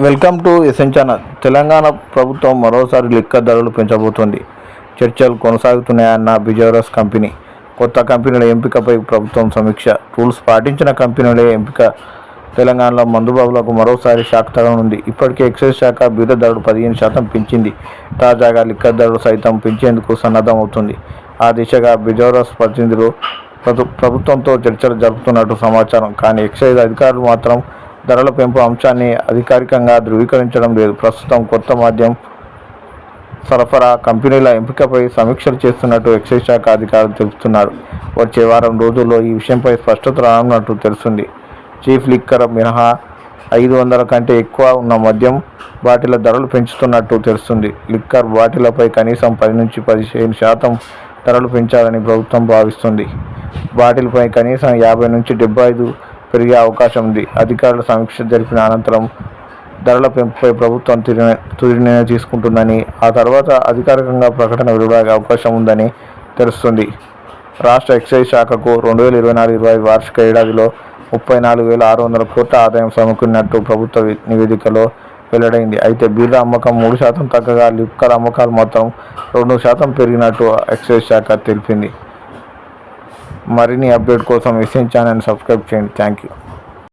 Welcome to SN channel. Telangana ప్రభుత్వం మరోసారి liquor ధరలు పెంచబోతోంది. చర్చలు కొనసాగుతున్నాయన్న బిజోరస్ కంపెనీ. కొత్త కంపెనీల ఎంపికపై ప్రభుత్వం సమీక్ష. రూల్స్ పాటించిన కంపెనీల ఎంపిక. తెలంగాణలో మందుబాబులకు మరోసారి షాక్ తగనుంది ఇప్పటికే ఎక్సైజ్ శాఖ బీద ధరలు పదిహేను శాతం పెంచింది. తాజాగా లిక్కర్ ధరలు సైతం పెంచేందుకు సన్నద్ధం అవుతుంది ఆ దిశగా బిజోరస్ ప్రతినిధులు ప్రభుత్వంతో చర్చలు జరుపుతున్నట్టు సమాచారం. కానీ ఎక్సైజ్ అధికారులు మాత్రం ధరల పెంపు అంశాన్ని అధికారికంగా ధృవీకరించడం లేదు. ప్రస్తుతం కొత్త మాధ్యం సరఫరా కంపెనీల ఎంపికపై సమీక్షలు చేస్తున్నట్టు ఎక్సైజ్ శాఖ అధికారులు తెలుపుతున్నారు. వచ్చే వారం రోజుల్లో ఈ విషయంపై స్పష్టత రానున్నట్టు తెలుస్తుంది. చీఫ్ లిక్కర్ మినహా ఐదు వందల కంటే ఎక్కువ ఉన్న మద్యం బాటిల ధరలు పెంచుతున్నట్టు తెలుస్తుంది. లిక్కర్ బాటిలపై కనీసం పది నుంచి పదిహేను శాతం ధరలు పెంచాలని ప్రభుత్వం భావిస్తుంది. బాటిల్పై కనీసం యాభై నుంచి డెబ్బై ఐదు పెరిగే అవకాశం ఉంది. అధికారుల సమీక్ష జరిపిన అనంతరం ధరల పెంపుపై ప్రభుత్వం తుది నిర్ణయం తీసుకుంటుందని ఆ తర్వాత అధికారికంగా ప్రకటన వెలువడే అవకాశం ఉందని తెలుస్తుంది. రాష్ట్ర ఎక్సైజ్ శాఖకు రెండు వేల ఇరవై నాలుగు ఇరవై వార్షిక ఏడాదిలో ముప్పై నాలుగు వేల ఆరు వందల కోట్ల ఆదాయం సమకూరినట్టు ప్రభుత్వ నివేదికలో వెల్లడైంది. అయితే బీర్ల అమ్మకం మూడు శాతం తగ్గగా లిప్కర్ అమ్మకాలు మొత్తం రెండు శాతం పెరిగినట్టు ఎక్సైజ్ శాఖ తెలిపింది. మరిన్ని అప్డేట్ కోసం ఎస్ఎన్ ఛానల్ సబ్స్క్రైబ్ చేయండి. Thank you.